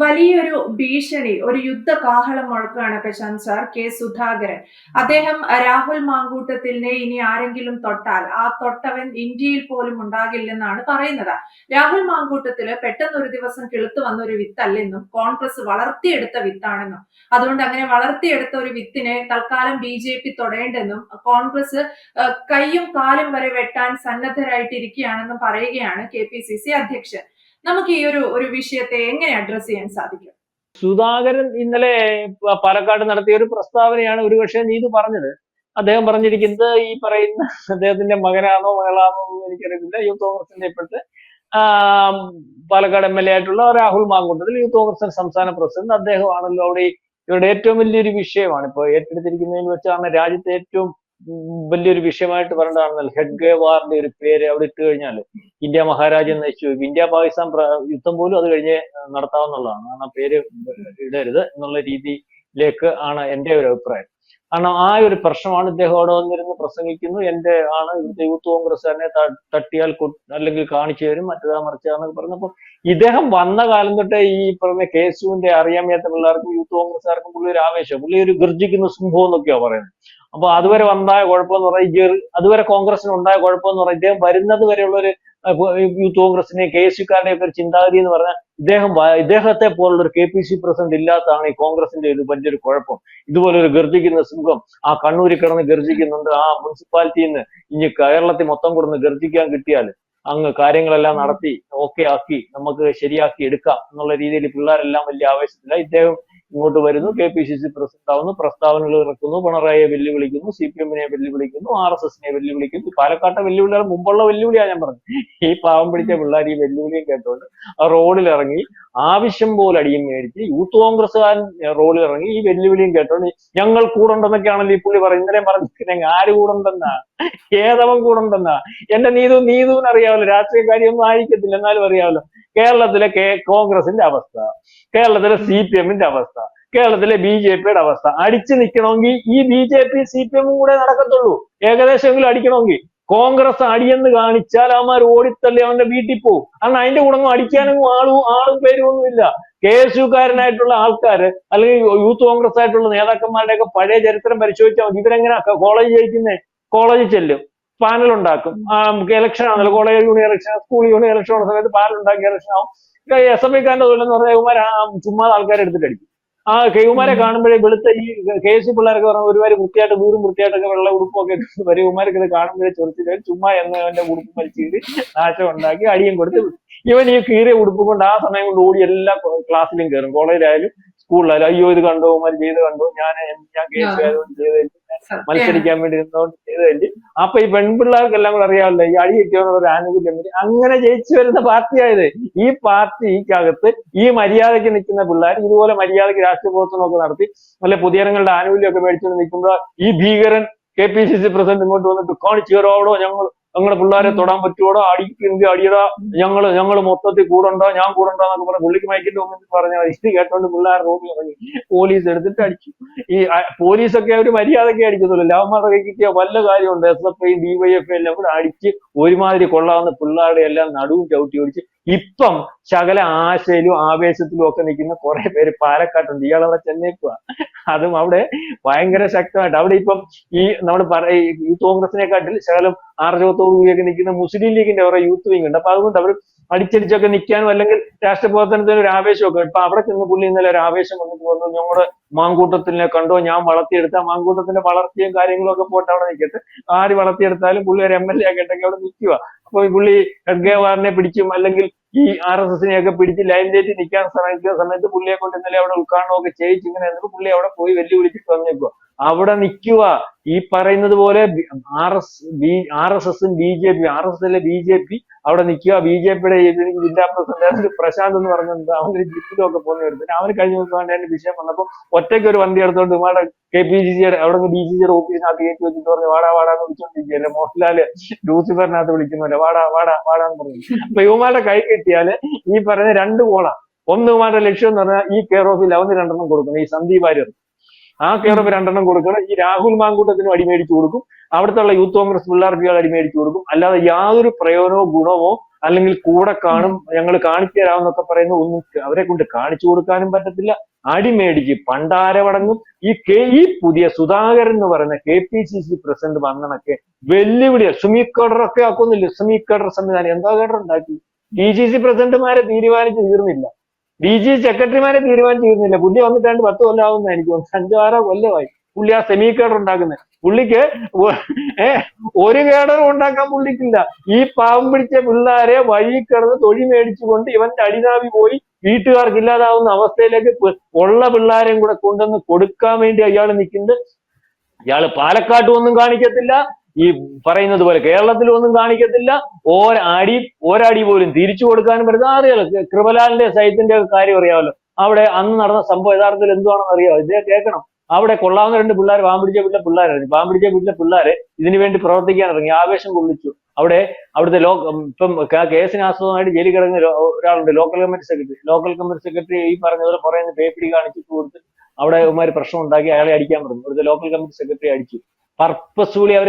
വലിയൊരു ഭീഷണി ഒരു യുദ്ധ കാഹളം മുഴക്കുകയാണ് പ്രശാന്ത് സാർ കെ സുധാകരൻ. അദ്ദേഹം രാഹുൽ മാങ്കൂട്ടത്തിനെ ഇനി ആരെങ്കിലും തൊട്ടാൽ ആ തൊട്ടവൻ ഇന്ത്യയിൽ പോലും ഉണ്ടാകില്ലെന്നാണ് പറയുന്നത്. രാഹുൽ മാങ്കൂട്ടത്തിൽ പെട്ടെന്ന് ഒരു ദിവസം കിളുത്തു വന്ന ഒരു വിത്തല്ലെന്നും കോൺഗ്രസ് വളർത്തിയെടുത്ത വിത്താണെന്നും അതുകൊണ്ട് അങ്ങനെ വളർത്തിയെടുത്ത ഒരു വിത്തിനെ തൽക്കാലം ബി ജെ പി തൊടേണ്ടെന്നും കോൺഗ്രസ് കൈയും കാലും വരെ വെട്ടാൻ സന്നദ്ധരായിട്ടിരിക്കുകയാണെന്നും പറയുകയാണ് കെ പി സി സി അധ്യക്ഷൻ. നമുക്ക് ഈ ഒരു ഒരു വിഷയത്തെ എങ്ങനെ അഡ്രസ് ചെയ്യാൻ സാധിക്കും? സുധാകരൻ ഇന്നലെ പാലക്കാട് നടത്തിയ ഒരു പ്രസ്താവനയാണ് ഒരുപക്ഷെ നീതു പറഞ്ഞത്. അദ്ദേഹം പറഞ്ഞിരിക്കുന്നത് ഈ പറയുന്ന അദ്ദേഹത്തിന്റെ മകനാണോ മകളാണോ എനിക്കറിയില്ല യൂത്ത് കോൺഗ്രസിന്റെ ഇപ്പോഴത്തെ പാലക്കാട് എം എൽ എ ആയിട്ടുള്ള രാഹുൽ മാങ്കുണ്ടത്തിൽ യൂത്ത് കോൺഗ്രസിന്റെ സംസ്ഥാന പ്രസിഡന്റ് അദ്ദേഹമാണല്ലോ. അവിടെ ഇവരുടെ ഏറ്റവും വലിയൊരു വിഷയമാണ്. ഇപ്പോൾ ഏറ്റെടുത്തിരിക്കുന്നതിൽ വെച്ചാണ് രാജ്യത്തെ ഏറ്റവും വലിയൊരു വിഷയമായിട്ട് പറയേണ്ടതാണെന്നല്ലോ. ഹെഡ്ഗേവാറിന്റെ ഒരു പേര് അവിടെ ഇട്ട് കഴിഞ്ഞാൽ ഇന്ത്യ മഹാരാജ്യം നയിച്ചു. വെച്ചു ഇന്ത്യ പാകിസ്ഥാൻ യുദ്ധം പോലും അത് കഴിഞ്ഞ് നടത്താവുന്നതാണ്. കാരണം ആ പേര് ഇടരുത് എന്നുള്ള രീതിയിലേക്ക് ആണ് എന്റെ ഒരു അഭിപ്രായം. കാരണം ആ ഒരു പ്രശ്നമാണ് ഇദ്ദേഹം അവിടെ വന്നിരുന്ന് പ്രസംഗിക്കുന്നു. എന്റെ ആണ് ഇവിടുത്തെ യൂത്ത് കോൺഗ്രസ് തന്നെ തട്ടിയാൽ അല്ലെങ്കിൽ കാണിച്ചു തരും മറ്റേതാ മറിച്ചാന്നൊക്കെ പറഞ്ഞപ്പോൾ ഇദ്ദേഹം വന്ന കാലം തൊട്ടേ ഈ പറഞ്ഞ കേസുവിന്റെ അറിയാൻ പിള്ളേർക്കും യൂത്ത് കോൺഗ്രസ്സുകാർക്കും പുള്ളി ഒരു ആവേശം. പുള്ളി ഒരു ഗർജിക്കുന്ന സിംഹം എന്നൊക്കെയാ പറയുന്നത്. അപ്പൊ അതുവരെ ഉണ്ടായ കുഴപ്പമെന്ന് പറഞ്ഞാൽ അതുവരെ കോൺഗ്രസിന് ഉണ്ടായ കുഴപ്പമെന്ന് പറഞ്ഞാൽ ഇദ്ദേഹം വരുന്നത് വരെയുള്ള ഒരു യൂത്ത് കോൺഗ്രസിനെ കെ എസ് യുക്കാരുടെ ഒക്കെ ഒരു ചിന്താഗതി എന്ന് പറഞ്ഞാൽ ഇദ്ദേഹം ഇദ്ദേഹത്തെ പോലുള്ള ഒരു കെ പി സി പ്രസിഡന്റ് ഇല്ലാത്തതാണ് ഈ കോൺഗ്രസിന്റെ ഒരു വലിയൊരു കുഴപ്പം. ഇതുപോലെ ഒരു ഗർജിക്കുന്ന സിംഹം ആ കണ്ണൂരിൽ കിടന്ന് ഗർജിക്കുന്നുണ്ട്. ആ മുനിസിപ്പാലിറ്റിയിൽ നിന്ന് ഇനി കേരളത്തിൽ മൊത്തം കൊടുന്ന് ഗർജിക്കാൻ കിട്ടിയാൽ അങ്ങ് കാര്യങ്ങളെല്ലാം നടത്തി ഓക്കെ ആക്കി നമുക്ക് ശരിയാക്കി എടുക്കാം എന്നുള്ള രീതിയിൽ പിള്ളേരെല്ലാം വലിയ ആവേശത്തില്ല ഇദ്ദേഹം ഇങ്ങോട്ട് വരുന്നു. K P C C president ആവുന്നു പ്രസ്താവനകൾ ഇറക്കുന്നു. പിണറായിയെ വെല്ലുവിളിക്കുന്നു. സി പി എമ്മിനെ വെല്ലുവിളിക്കുന്നു. ആർ എസ് എസിനെ വെല്ലുവിളിക്കുന്നു. പാലക്കാട്ടെ വെല്ലുവിളികൾ മുമ്പുള്ള വെല്ലുവിളിയാണ് ഞാൻ പറഞ്ഞു ഈ പാവം പിടിച്ച പിള്ളേർ ഈ വെല്ലുവിളിയും കേട്ടോണ്ട് ആ റോഡിൽ ഇറങ്ങി ആവശ്യം പോലെ അടിയും മേടിച്ച് യൂത്ത് കോൺഗ്രസ്സുകാരൻ റോഡിൽ ഇറങ്ങി ഈ വെല്ലുവിളിയും കേട്ടോണ്ട് ഞങ്ങൾ കൂടെണ്ടെന്നൊക്കെയാണല്ലോ ഈ പുള്ളി പറയുന്നത് ഇന്നലെ പറഞ്ഞു ആര് കൂടെണ്ടെന്നാ? ഏതവൻ കൂടെണ്ടെന്നാ? എന്റെ നീതു നീതുവിനറിയാവല്ലോ. അറിയാമല്ലോ രാഷ്ട്രീയ കാര്യമൊന്നും ആയിരിക്കത്തില്ല. എന്നാലും അറിയാമല്ലോ കേരളത്തിലെ കോൺഗ്രസിന്റെ അവസ്ഥ കേരളത്തിലെ സി പി എമ്മിന്റെ അവസ്ഥ കേരളത്തിലെ ബി ജെ പിയുടെ അവസ്ഥ. അടിച്ചു നിൽക്കണമെങ്കിൽ ഈ B J P C P എമ്മും കൂടെ നടക്കത്തുള്ളൂ. ഏകദേശമെങ്കിലും അടിക്കണമെങ്കിൽ. കോൺഗ്രസ് അടിയെന്ന് കാണിച്ചാൽ അവന്മാർ ഓടിത്തള്ളി അവന്റെ വീട്ടിൽ പോകും കാരണം അതിന്റെ കൂടെ ഒന്നും അടിക്കാനൊന്നും ആളും ആളും പേരും ഒന്നുമില്ല കെ എസ് യുക്കാരനായിട്ടുള്ള ആൾക്കാർ അല്ലെങ്കിൽ യൂത്ത് കോൺഗ്രസ് ആയിട്ടുള്ള നേതാക്കന്മാരുടെ ഒക്കെ പഴയ ചരിത്രം പരിശോധിച്ചാൽ ഇവരെങ്ങനെ കോളേജ് ജയിക്കുന്നേ? കോളേജിൽ ചെല്ലും. പാനൽ ഉണ്ടാക്കും. ഇലക്ഷൻ ആണല്ലോ. College union election school union election ഉള്ള സമയത്ത് പാനൽ ഉണ്ടാക്കിയ ഇലക്ഷൻ ആവും. എസ് എഫ് ഐക്കാരന്റെ തൊഴിലെന്ന് പറഞ്ഞാൽ ഇവന്മാർ ചുമ്മാ ആൾക്കാരെ എടുത്തിട്ട് അടിക്കും. ആ കൈകുമാരെ കാണുമ്പോഴേ വെളുത്ത ഈ കെ എസ് സി പിള്ളേരൊക്കെ പറഞ്ഞ ഒരുപാട് വൃത്തിയായിട്ട് വീറും വൃത്തിയായിട്ടൊക്കെ വെള്ള ഉടുപ്പൊക്കെ ഇവന്മാരൊക്കെ ഇത് കാണുമ്പോഴേ ചൊറിച്ചിട്ട് ചുമ്മാ എന്ന് അവന്റെ ഉടുപ്പ് വലിച്ചിട്ട് നാശം ഉണ്ടാക്കി അടിയും കൊടുത്ത് ഇവൻ ഈ കീറിയ ഉടുപ്പ് കൊണ്ട് ആ സമയം കൊണ്ട് ഓടി എല്ലാ ക്ലാസ്സിലും കയറും. കോളേജിലായാലും സ്കൂളിലായാലും അയ്യോ ഇത് കണ്ടോ ഇവന്മാർ ചെയ്ത് കണ്ടോ ഞാൻ ഞാൻ കേസ് ആയതുകൊണ്ട് ചെയ്തതില്ല. മത്സരിക്കാൻ വേണ്ടി നിന്നോണ്ട് ചെയ്തതല്ലേ അപ്പൊ ഈ പെൺപിള്ളേർക്കെല്ലാം കൂടെ അറിയാമല്ലോ ഈ അടി കിട്ടിയോന്ന് ഒരു ആനുകൂല്യം. അങ്ങനെ ജയിച്ചു വരുന്ന പാർട്ടിയായത് ഈ പാർട്ടിക്കകത്ത് ഈ മര്യാദയ്ക്ക് നിൽക്കുന്ന പിള്ളേർ ഇതുപോലെ മര്യാദയ്ക്ക് രാഷ്ട്രീയ പ്രവർത്തനമൊക്കെ നടത്തി നല്ല പുതിയങ്ങളുടെ ആനുകൂല്യമൊക്കെ മേടിച്ചുകൊണ്ട് നിൽക്കുമ്പോൾ ഈ ഭീകരൻ K P C C president ഇങ്ങോട്ട് വന്നിട്ട് കാണിച്ചു കയറോടോ ഞങ്ങൾ ഞങ്ങളുടെ പിള്ളേരെ തൊടാൻ പറ്റുവോടോ? അടിക്കെങ്കിൽ അടിയടാ? ഞങ്ങൾ ഞങ്ങൾ മൊത്തത്തിൽ കൂടണ്ട ഞാൻ കൂടണ്ടോ എന്നൊക്കെ പറഞ്ഞ പുള്ളിക്ക് മയക്കിട്ട് ഒന്നും പറഞ്ഞ ഇത് കേട്ടോണ്ട് പിള്ളേർ റോഡിൽ ഇറങ്ങി. പോലീസ് എടുത്തിട്ട് അടിച്ചു. ഈ പോലീസൊക്കെ അവർ മര്യാദക്കെ അടിക്കത്തുള്ളൂ. ലാവന്മാരുടെ കിട്ടിയ വല്ല കാര്യമുണ്ട്. എസ് എഫ് ഐ ഡിവൈഎഫ് എല്ലാം കൂടെ അടിച്ച് ഒരുമാതിരി കൊള്ളാവുന്ന പിള്ളേരുടെ എല്ലാം നടുവും ചവിട്ടി ഓടിച്ച് ഇപ്പം ശകല ആശയിലും ആവേശത്തിലും ഒക്കെ നിൽക്കുന്ന കുറെ പേര് പാലക്കാട്ടുണ്ട് ഇയാൾ അവിടെ ചെന്നേക്കുക അതും അവിടെ ഭയങ്കര ശക്തമായിട്ട്. അവിടെ ഇപ്പം ഈ നമ്മൾ യൂത്ത് കോൺഗ്രസിനെക്കാട്ടിൽ ശകലം ആർജവത്തോടു കൂടിയൊക്കെ നിൽക്കുന്ന മുസ്ലിം ലീഗിന്റെ കുറെ യൂത്ത് വിങ് ഉണ്ട്. അപ്പൊ അതുകൊണ്ട് അവർ അടിച്ചടിച്ചൊക്കെ നിൽക്കാനും അല്ലെങ്കിൽ രാഷ്ട്രപ്രവർത്തനത്തിന് ഒരു ആവേശമൊക്കെ. ഇപ്പൊ അവിടെ ചെന്ന് പുള്ളി ഇന്നലെ ഒരു ആവേശം വന്നിട്ട് വന്നു ഞങ്ങളുടെ മാങ്കൂട്ടത്തിനെ കണ്ടോ? ഞാൻ വളർത്തിയെടുത്ത മാങ്കൂട്ടത്തിന്റെ വളർച്ചയും കാര്യങ്ങളും ഒക്കെ പോയിട്ട് അവിടെ നിൽക്കട്ടെ. ആര് വളർത്തിയെടുത്താലും പുള്ളി ഒരു എം എൽ എ ആക്കട്ടെങ്കിൽ അവിടെ നിൽക്കുക അപ്പൊ ഈ പുള്ളി ഹെഡ്ഗേവാറിനെ പിടിച്ചും അല്ലെങ്കിൽ ഈ ആർ എസ് എസിനെ ഒക്കെ പിടിച്ച് ലൈനിലേക്ക് നിൽക്കാൻ ശ്രമിക്കുന്ന സമയത്ത് പുള്ളിയെ കൊണ്ട് ഇന്നലെ അവിടെ ഉദ്ഘാടനമൊക്കെ ഒക്കെ എന്നിട്ട് പുള്ളി അവിടെ പോയി വെല്ലുവിളിച്ചിട്ട് വന്നേക്കുക അവിടെ നിൽക്കുക. ഈ പറയുന്നത് പോലെ R S B R S എസും B J P R S എസിലെ ബി ജെ പി അവിടെ നിൽക്കുക. ബി ജെ പിയുടെ ജില്ലാ പ്രസിഡന്റ് പ്രശാന്ത് എന്ന് പറഞ്ഞത് അവന് ജിപ്പിലൊക്കെ പോകുന്ന വരുന്നത് അവന് കഴിഞ്ഞ ദിവസം എന്റെ വിഷയം വന്നപ്പോൾ ഒറ്റയ്ക്ക് ഒരു വണ്ടി എടുത്തോണ്ട് ഇവാടെ കെ പി സി സിയുടെ അവിടെ ഡി സി സിയുടെ ഓഫീസിനകത്ത് കയറ്റി വെച്ചിട്ട് പറഞ്ഞു വാടാ വാടാന്ന് വിളിച്ചോണ്ടിരിക്കുകയല്ലേ. മോഹൻലാൽ ലൂസിഫറിനകത്ത് വിളിക്കുന്നല്ലേ വാടാ വാടാ വാടാന്ന് പറഞ്ഞു. അപ്പൊ ഇവമാരുടെ കൈ കിട്ടിയാൽ ഈ പറഞ്ഞ രണ്ട് കോളാ ഒന്ന് ഇവമാരുടെ ലക്ഷ്യം എന്ന് പറഞ്ഞാൽ ഈ കെയർ ഓഫിൽ അവന് രണ്ടെണ്ണം കൊടുക്കണം ഈ സന്ദീപ് വാര്യർ ആ കേറപ്പ് രണ്ടെണ്ണം കൊടുക്കണം. ഈ രാഹുൽ മാങ്കൂട്ടത്തിനും അടിമേടിച്ചു കൊടുക്കും. അവിടുത്തെ യൂത്ത് കോൺഗ്രസ് പിള്ളേർക്ക് അടിമേടിച്ചു കൊടുക്കും. അല്ലാതെ യാതൊരു പ്രയോജനമോ ഗുണമോ അല്ലെങ്കിൽ കൂടെ കാണും ഞങ്ങൾ കാണിച്ചു തരാമെന്നൊക്കെ പറയുന്ന ഒന്നും അവരെ കൊണ്ട് കാണിച്ചു കൊടുക്കാനും പറ്റത്തില്ല. അടിമേടിച്ച് പണ്ടാരവടങ്ങും ഈ കെ ഈ പുതിയ സുധാകരൻ എന്ന് പറയുന്ന K P C C president വന്നണക്കെ വെല്ലുവിളിയ. സുമി കേഡറൊക്കെ ആക്കുന്നില്ല? സുമി കേഡർ സംവിധാനം. എന്താ കേഡർ ഉണ്ടാക്കി? ഡി സി സി പ്രസിഡന്റുമാരെ തീരുമാനിച്ച് തീർന്നില്ല. ഡി ജി സെക്രട്ടറിമാരെ തീരുമാനിച്ചിരുന്നില്ല പുള്ളി വന്നിട്ടാണ്ട് പത്ത് കൊല്ലമാവുന്ന എനിക്ക് അഞ്ചോ ആറോ കൊല്ലമായി പുള്ളി ആ സെമി കേഡർ ഉണ്ടാക്കുന്നത് പുള്ളിക്ക് ഒരു കേഡറും ഉണ്ടാക്കാൻ പുള്ളിക്കില്ല. ഈ പാവം പിടിച്ച പിള്ളേരെ വഴി കിടന്ന് തൊഴി മേടിച്ചുകൊണ്ട് ഇവന്റെ അടിനാവി പോയി വീട്ടുകാർക്ക് ഇല്ലാതാവുന്ന അവസ്ഥയിലേക്ക് ഉള്ള പിള്ളേരെയും കൂടെ കൊണ്ടുവന്ന് കൊടുക്കാൻ വേണ്ടി അയാൾ നിൽക്കുന്നത് ഇയാൾ പാലക്കാട്ടും ഒന്നും കാണിക്കത്തില്ല. ഈ പറയുന്നത് പോലെ കേരളത്തിൽ ഒന്നും കാണിക്കത്തില്ല. ഒരടി ഒരടി പോലും തിരിച്ചു കൊടുക്കാനും പറ്റുന്ന അറിയാലോ കൃപലാലിന്റെ സൈത്തിന്റെ കാര്യം അറിയാമല്ലോ. അവിടെ അന്ന് നടന്ന സംഭവം യഥാർത്ഥത്തിൽ എന്തുവാണെന്ന് അറിയാമോ? ഇതേ കേൾക്കണം. അവിടെ കൊള്ളാവുന്ന രണ്ട് പിള്ളേർ പാമ്പിടിച്ച വീട്ടിലെ പിള്ളേരായിരുന്നു പാമ്പിടിച്ച വീട്ടിലെ പിള്ളേരെ ഇതിനു വേണ്ടി പ്രവർത്തിക്കാൻ ഇറങ്ങി. ആവേശം കൊള്ളിച്ചു. അവിടെ അവിടുത്തെ ലോ ഇപ്പം കേസിന് ആസ്പദമായിട്ട് ജയിലിൽ കിടക്കുന്ന ഒരാളുണ്ട്. Local committee secretary local committee secretary ഈ പറഞ്ഞ പോലെ പറയുന്ന പേപ്പിടി കാണിച്ചിട്ട് കൊടുത്ത് അവിടെ ഇവന്മാര് പ്രശ്നം ഉണ്ടാക്കി. അയാളെ അടിക്കാൻ പറഞ്ഞു. ഇവിടുത്തെ ലോക്കൽ കമ്മിറ്റി സെക്രട്ടറി അടിച്ചു. പർപ്പസ്ഫുള്ളി അവർ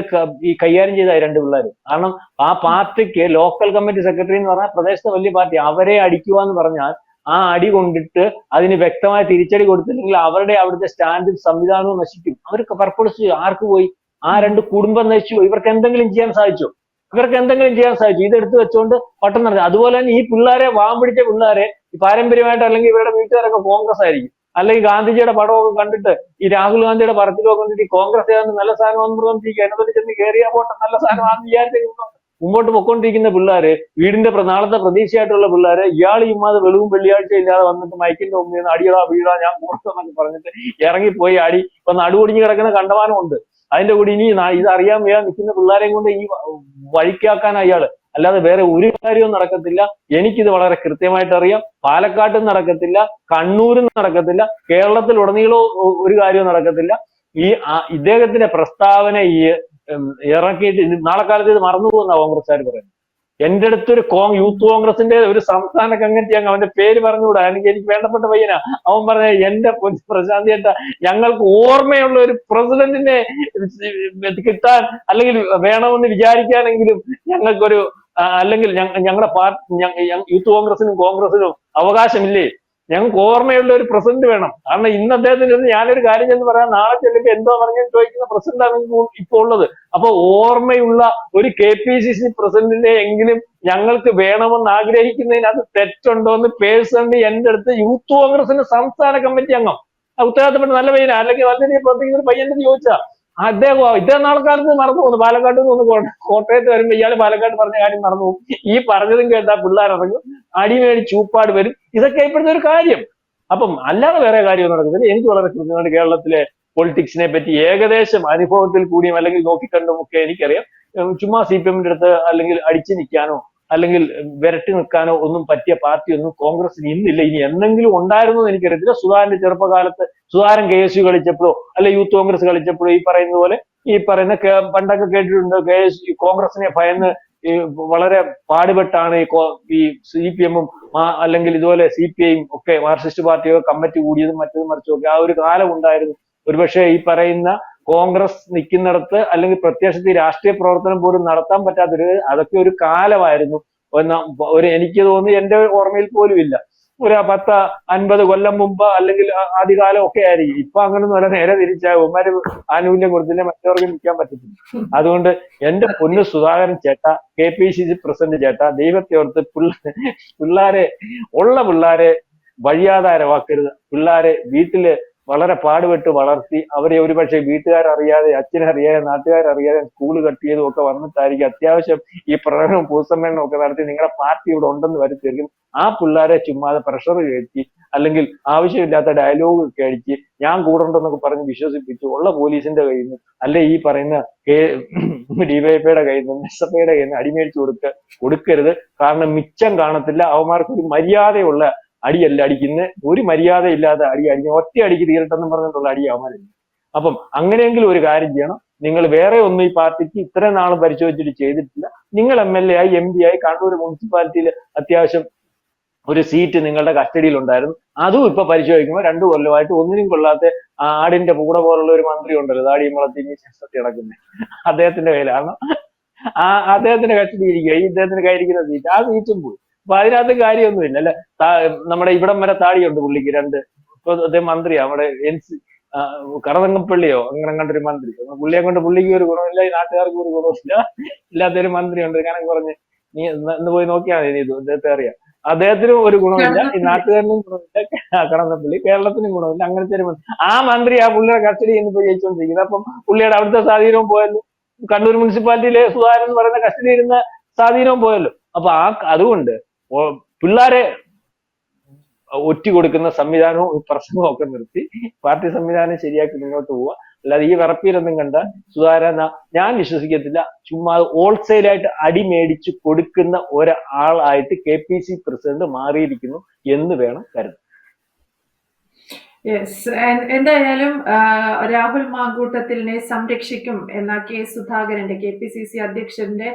ഈ കൈകാര്യം ചെയ്ത രണ്ട് പിള്ളേർ കാരണം ആ പാർട്ടിക്ക് ലോക്കൽ കമ്മിറ്റി സെക്രട്ടറി എന്ന് പറഞ്ഞാൽ പ്രദേശത്തെ വലിയ പാർട്ടി. അവരെ അടിക്കുക എന്ന് പറഞ്ഞാൽ ആ അടി കൊണ്ടിട്ട് അതിന് വ്യക്തമായ തിരിച്ചടി കൊടുത്തില്ലെങ്കിൽ അവരുടെ അവിടുത്തെ സ്റ്റാൻഡും സംവിധാനവും നശിക്കും. അവർക്ക് പർപ്പസ് ആർക്ക് പോയി? ആ രണ്ട് കുടുംബം നശിച്ചു ഇവർക്ക് എന്തെങ്കിലും ചെയ്യാൻ സാധിച്ചോ? ഇവർക്ക് എന്തെങ്കിലും ചെയ്യാൻ സാധിച്ചു? ഇതെടുത്ത് വെച്ചുകൊണ്ട് പട്ടം നടത്തി അതുപോലെ തന്നെ ഈ പിള്ളേരെ വാമ്പിടിച്ച പിള്ളേരെ പാരമ്പര്യമായിട്ട് അല്ലെങ്കിൽ ഇവരുടെ വീട്ടുകാരൊക്കെ കോൺഗ്രസ് ആയിരിക്കും. അല്ലെങ്കിൽ ഗാന്ധിജിയുടെ പടമൊക്കെ കണ്ടിട്ട് ഈ രാഹുൽ ഗാന്ധിയുടെ പറച്ചിലൊക്കെ കണ്ടിട്ട് ഈ കോൺഗ്രസ് ഏതാണ്ട് നല്ല സാധനമാണെന്ന് പറഞ്ഞിരിക്കുക അതിനകത്ത് ചെന്ന് കയറിയാ പോട്ടെ നല്ല സാധനമാണെന്ന് വിചാരിച്ചു മുമ്പോട്ട് പൊക്കോണ്ടിരിക്കുന്ന പിള്ളേര് വീടിന്റെ നാളത്തെ പ്രതീക്ഷയായിട്ടുള്ള പിള്ളേര് ഇയാൾ ഇമ്മാതെ വെളിവും വെള്ളിയാഴ്ച ഇല്ലാതെ വന്നിട്ട് മൈക്കിന്റെ മുമ്പിൽ നിന്ന് അടിയടാ വീടാ ഞാൻ കൊടുത്തെന്നൊക്കെ പറഞ്ഞിട്ട് ഇറങ്ങിപ്പോയി അടി. ഇപ്പൊ നടുപൊടിഞ്ഞ് കിടക്കുന്ന കണ്ടമാനം ഉണ്ട്. അതിന്റെ കൂടി ഇനി ഇത് അറിയാൻ വയ്യാ നിൽക്കുന്ന പിള്ളേരെയും കൊണ്ട് ഈ വഴിക്കാക്കാൻ അയാൾ അല്ലാതെ വേറെ ഒരു കാര്യവും നടക്കത്തില്ല. എനിക്കിത് വളരെ കൃത്യമായിട്ട് അറിയാം പാലക്കാട്ടും നടക്കത്തില്ല. കണ്ണൂരും നടക്കത്തില്ല. കേരളത്തിൽ ഉടനീളവും ഒരു കാര്യവും നടക്കത്തില്ല. ഈ ഇദ്ദേഹത്തിന്റെ പ്രസ്താവന ഈ ഇറക്കിയിട്ട് നാളെ കാലത്ത് ഇത് മറന്നു പോകുന്ന കോൺഗ്രസ്സുകാർ പറയുന്നത്. എന്റെ അടുത്തൊരു കോ യൂത്ത് കോൺഗ്രസിന്റെ ഒരു സംസ്ഥാന കമ്മിറ്റി അങ്ങ് അവന്റെ പേര് പറഞ്ഞുകൂടാ? എനിക്ക് എനിക്ക് വേണ്ടപ്പെട്ട പയ്യനാ. അവൻ പറഞ്ഞ എന്റെ പ്രശാന്തി ഏട്ടാ ഞങ്ങൾക്ക് ഓർമ്മയുള്ള ഒരു പ്രസിഡന്റിനെ കിട്ടാൻ അല്ലെങ്കിൽ വേണമെന്ന് വിചാരിക്കാനെങ്കിലും ഞങ്ങൾക്കൊരു അല്ലെങ്കിൽ ഞങ്ങളുടെ പാർട്ടി യൂത്ത് കോൺഗ്രസിനും കോൺഗ്രസിനും അവകാശമില്ലേ? ഞങ്ങൾക്ക് ഓർമ്മയുള്ള ഒരു പ്രസിഡന്റ് വേണം. കാരണം ഇന്ന് അദ്ദേഹത്തിന് ഞാനൊരു കാര്യം ചെന്ന് പറയാം. നാളെ ചെല്ലുമ്പോൾ എന്തോ പറഞ്ഞു ചോദിക്കുന്ന പ്രസിഡന്റാണ് ഇപ്പൊ ഇപ്പോൾ ഉള്ളത്. അപ്പൊ ഓർമ്മയുള്ള ഒരു കെ പി സി സി പ്രസിഡന്റിനെ എങ്കിലും ഞങ്ങൾക്ക് വേണമെന്ന് ആഗ്രഹിക്കുന്നതിന് അത് തെറ്റുണ്ടോ എന്ന് പേഴ്സണലി എന്റെ അടുത്ത് യൂത്ത് കോൺഗ്രസിന്റെ സംസ്ഥാന കമ്മിറ്റി അംഗം. ഉത്തരവാദിത്തപ്പെട്ട നല്ല പയ്യനാ അല്ലെങ്കിൽ നല്ല രീതിയിൽ പ്രവർത്തിക്കുന്ന ഒരു പയ്യന്റെ ചോദിച്ചാ അദ്ദേഹം നാളെ കാലത്ത് മറന്നു പോകുന്നു. പാലക്കാട്ട് നിന്ന് കോട്ടയത്ത് വരുമ്പോ ഇയാൾ പാലക്കാട് പറഞ്ഞ കാര്യം മറന്നു പോകും. ഈ പറഞ്ഞതും കേട്ടാ പിള്ളേർ ഇറങ്ങും അടിമേടി ചൂപ്പാട് വരും. ഇതൊക്കെ ഇപ്പോഴത്തെ ഒരു കാര്യം. അപ്പം അല്ലാതെ വേറെ കാര്യം നടക്കുന്നില്ല എനിക്ക് വളരെ കൃത്യമായിട്ട് കേരളത്തിലെ പൊളിറ്റിക്സിനെ പറ്റി ഏകദേശം അനുഭവത്തിൽ കൂടിയും അല്ലെങ്കിൽ നോക്കിക്കണ്ടും ഒക്കെ എനിക്കറിയാം. ചുമ്മാ സി പി എമ്മിന്റെ അടുത്ത് അല്ലെങ്കിൽ അടിച്ചു നിൽക്കാനോ അല്ലെങ്കിൽ വിരട്ടി നിൽക്കാനോ ഒന്നും പറ്റിയ പാർട്ടിയൊന്നും കോൺഗ്രസിന് ഇന്നില്ല. ഇനി എന്തെങ്കിലും ഉണ്ടായിരുന്നു എന്ന് എനിക്കറിയത്തില്ല. സുധാകരന്റെ ചെറുപ്പകാലത്ത് സുധാകരൻ കെ എസ് യു കളിച്ചപ്പോഴോ അല്ലെ യൂത്ത് കോൺഗ്രസ് കളിച്ചപ്പോഴോ ഈ പറയുന്ന പോലെ ഈ പറയുന്ന പണ്ടൊക്കെ കേട്ടിട്ടുണ്ട് കെ എസ് കോൺഗ്രസിനെ ഭയന്ന് വളരെ പാടുപെട്ടാണ് ഈ സി പി എമ്മും അല്ലെങ്കിൽ ഇതുപോലെ സി പി ഐയും ഒക്കെ മാർക്സിസ്റ്റ് പാർട്ടിയൊക്കെ കമ്മിറ്റി കൂടിയതും മറ്റതും മറിച്ചും ഒക്കെ ആ ഒരു കാലം ഉണ്ടായിരുന്നു. ഒരുപക്ഷെ ഈ പറയുന്ന കോൺഗ്രസ് നിൽക്കുന്നിടത്ത് അല്ലെങ്കിൽ പ്രത്യക്ഷത്തിൽ രാഷ്ട്രീയ പ്രവർത്തനം പോലും നടത്താൻ പറ്റാത്തൊരു അതൊക്കെ ഒരു കാലമായിരുന്നു എന്ന ഒരു എനിക്ക് തോന്നുന്നു എന്റെ ഓർമ്മയിൽ പോലും ഇല്ല. ഒരു പത്ത് അൻപത് കൊല്ലം മുമ്പ് അല്ലെങ്കിൽ ആദ്യകാലം ഒക്കെ ആയിരിക്കും. ഇപ്പൊ അങ്ങനൊന്നും അല്ല. നേരെ തിരിച്ചാൽ ഉമ്മാര് ആനുകൂല്യം കൊടുത്തില്ല മറ്റവർക്ക് നിൽക്കാൻ പറ്റത്തില്ല. അതുകൊണ്ട് എന്റെ പൊന്നു സുധാകരൻ ചേട്ട K P C C president ചേട്ട ദൈവത്തെ ഓർത്ത് പിള്ളാരെ ഉള്ള പിള്ളാരെ വഴിയാധാരമാക്കരുത് പിള്ളാരെ വീട്ടിൽ വളരെ പാടുപെട്ട് വളർത്തി അവരെ ഒരുപക്ഷെ വീട്ടുകാരറിയാതെ അച്ഛനറിയാതെ നാട്ടുകാരറിയാതെ സ്കൂൾ കട്ടിയതും ഒക്കെ വന്നിട്ടായിരിക്കും അത്യാവശ്യം ഈ പ്രകടനവും പൊതുസമ്മേളനവും ഒക്കെ നടത്തി നിങ്ങളുടെ പാർട്ടി ഇവിടെ ഉണ്ടെന്ന് വരുത്തിയിരിക്കും. ആ പിള്ളേരെ ചുമ്മാതെ പ്രഷർ കയറ്റി അല്ലെങ്കിൽ ആവശ്യമില്ലാത്ത ഡയലോഗ് ഒക്കെ അടിച്ച് ഞാൻ കൂടെ ഉണ്ടെന്നൊക്കെ പറഞ്ഞ് വിശ്വസിപ്പിച്ച് ഉള്ള പോലീസിന്റെ കയ്യിൽ നിന്ന് അല്ലെ ഈ പറയുന്ന ഡിവൈഎഫ്ഐയുടെ കയ്യിൽ നിന്ന് എസ് എഫ് ഐയുടെ കയ്യിൽ നിന്ന് അടിമേടിച്ച് കൊടുക്ക കൊടുക്കരുത്. കാരണം മിച്ചം കാണത്തില്ല. അവന്മാർക്ക് ഒരു മര്യാദയുള്ള അടിയല്ല അടിക്കുന്ന. ഒരു മര്യാദ ഇല്ലാതെ അടി അടിക്കുന്ന ഒറ്റ അടിക്ക് തീരട്ടെന്ന് പറഞ്ഞിട്ടുള്ള അടി അവന്മാരില്ല. അപ്പം അങ്ങനെയെങ്കിലും ഒരു കാര്യം ചെയ്യണം. നിങ്ങൾ വേറെ ഒന്നും ഈ പാർട്ടിക്ക് ഇത്രയും നാളും പരിശോധിച്ചിട്ട് ചെയ്തിട്ടില്ല. നിങ്ങൾ എം എൽ എ ആയി എം പി ആയി കണ്ണൂർ മുനിസിപ്പാലിറ്റിയിൽ അത്യാവശ്യം ഒരു സീറ്റ് നിങ്ങളുടെ കസ്റ്റഡിയിൽ ഉണ്ടായിരുന്നു അതും ഇപ്പൊ പരിശോധിക്കുമ്പോൾ രണ്ടു കൊല്ലമായിട്ട് ഒന്നിനും കൊള്ളാത്ത ആടിന്റെ കൂടെ പോലുള്ള ഒരു മന്ത്രി ഉണ്ടല്ലോ താടി വളർത്തി ശേഷത്തി നടക്കുന്നത് അദ്ദേഹത്തിന്റെ കയ്യിലാണ്. ആ അദ്ദേഹത്തിന്റെ കസ്റ്റഡി ഇരിക്കുക ഈ ഇദ്ദേഹത്തിന് കയ്യിരിക്കുന്ന സീറ്റ് ആ സീറ്റും പോയി. അപ്പൊ അതിനകത്ത് കാര്യമൊന്നുമില്ല അല്ലെ? നമ്മുടെ ഇവിടം വരെ താടിയുണ്ട് പുള്ളിക്ക് രണ്ട്. ഇപ്പൊ അദ്ദേഹം മന്ത്രിയാ നമ്മുടെ എൻ സി കടതങ്ങപ്പള്ളിയോ അങ്ങനെ കണ്ടൊരു മന്ത്രി. പുള്ളിയെ കൊണ്ട് പുള്ളിക്ക് ഒരു ഗുണമില്ല ഈ നാട്ടുകാർക്ക് ഒരു ഗുണമില്ല ഇല്ലാത്തൊരു മന്ത്രിയുണ്ട്. കണക്ക് പറഞ്ഞ് നീ ഇന്ന് പോയി നോക്കിയാൽ മതി നീ ഇത് അദ്ദേഹത്തെ അറിയാം. അദ്ദേഹത്തിനും ഒരു ഗുണമില്ല ഈ. നാട്ടുകാരനും ഗുണമില്ല കടന്നപ്പള്ളി കേരളത്തിനും ഗുണമില്ല അങ്ങനത്തെ ഒരു മന്ത്രി. ആ മന്ത്രി ആ പുള്ളിയുടെ കസ്റ്റഡി ഇന്നിപ്പോ ജയിച്ചുകൊണ്ടിരിക്കുന്നത് അപ്പം പുള്ളിയുടെ അവിടുത്തെ സ്വാധീനവും പോയല്ലോ. കണ്ണൂർ മുനിസിപ്പാലിറ്റിയിലെ സുധാകരൻ എന്ന് പറയുന്ന കസ്റ്റഡി ഇരുന്ന സ്വാധീനവും പോയല്ലോ. അപ്പൊ ആ അതുകൊണ്ട് പിള്ളാരെ ഒറ്റ കൊടുക്കുന്ന സംവിധാനവും പ്രശ്നവും ഒക്കെ നിർത്തി പാർട്ടി സംവിധാനം ശരിയാക്കി മുന്നോട്ട് പോവുക. അല്ലാതെ ഈ വിറപ്പിയിലൊന്നും കണ്ട സുതാര ഞാൻ വിശ്വസിക്കത്തില്ല. ചുമ്മാ ഹോൾസെയിലായിട്ട് അടി മേടിച്ച് കൊടുക്കുന്ന ഒരാളായിട്ട് കെ പി സി പ്രസിഡന്റ് മാറിയിരിക്കുന്നു എന്ന് വേണം കരുതാൻ. യെസ് എന്തായാലും രാഹുൽ മാങ്കൂട്ടത്തിലിനെ സംരക്ഷിക്കും എന്ന കെ സുധാകരന്റെ കെ പി സി സി അധ്യക്ഷന്റെ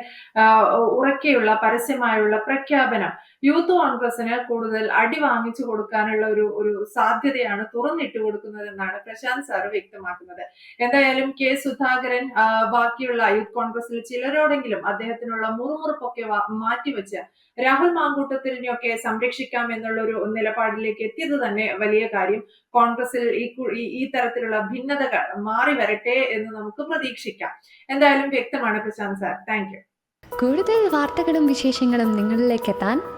ഉറക്കെയുള്ള പരസ്യമായുള്ള പ്രഖ്യാപനം യൂത്ത് കോൺഗ്രസിന് കൂടുതൽ അടി വാങ്ങിച്ചു കൊടുക്കാനുള്ള ഒരു ഒരു സാധ്യതയാണ് തുറന്നിട്ട് കൊടുക്കുന്നത് കൊടുക്കുന്നതെന്നാണ് പ്രശാന്ത് സാർ വ്യക്തമാക്കുന്നത്. എന്തായാലും കെ സുധാകരൻ ബാക്കിയുള്ള യൂത്ത് കോൺഗ്രസിൽ ചിലരോടെങ്കിലും അദ്ദേഹത്തിനുള്ള മുറുമുറുപ്പൊക്കെ മാറ്റിവെച്ച് രാഹുൽ മാങ്കൂട്ടത്തിനെയൊക്കെ സംരക്ഷിക്കാം എന്നുള്ള ഒരു നിലപാടിലേക്ക് എത്തിയത് തന്നെ വലിയ കാര്യം. കോൺഗ്രസിൽ ഈ ഈ- തരത്തിലുള്ള ഭിന്നതകൾ മാറി വരട്ടെ എന്ന് നമുക്ക് പ്രതീക്ഷിക്കാം. എന്തായാലും വ്യക്തമാണ് പ്രശാന്ത് സാർ. താങ്ക് കൂടുതൽ വാർത്തകളും വിശേഷങ്ങളും നിങ്ങളിലേക്ക് എത്താൻ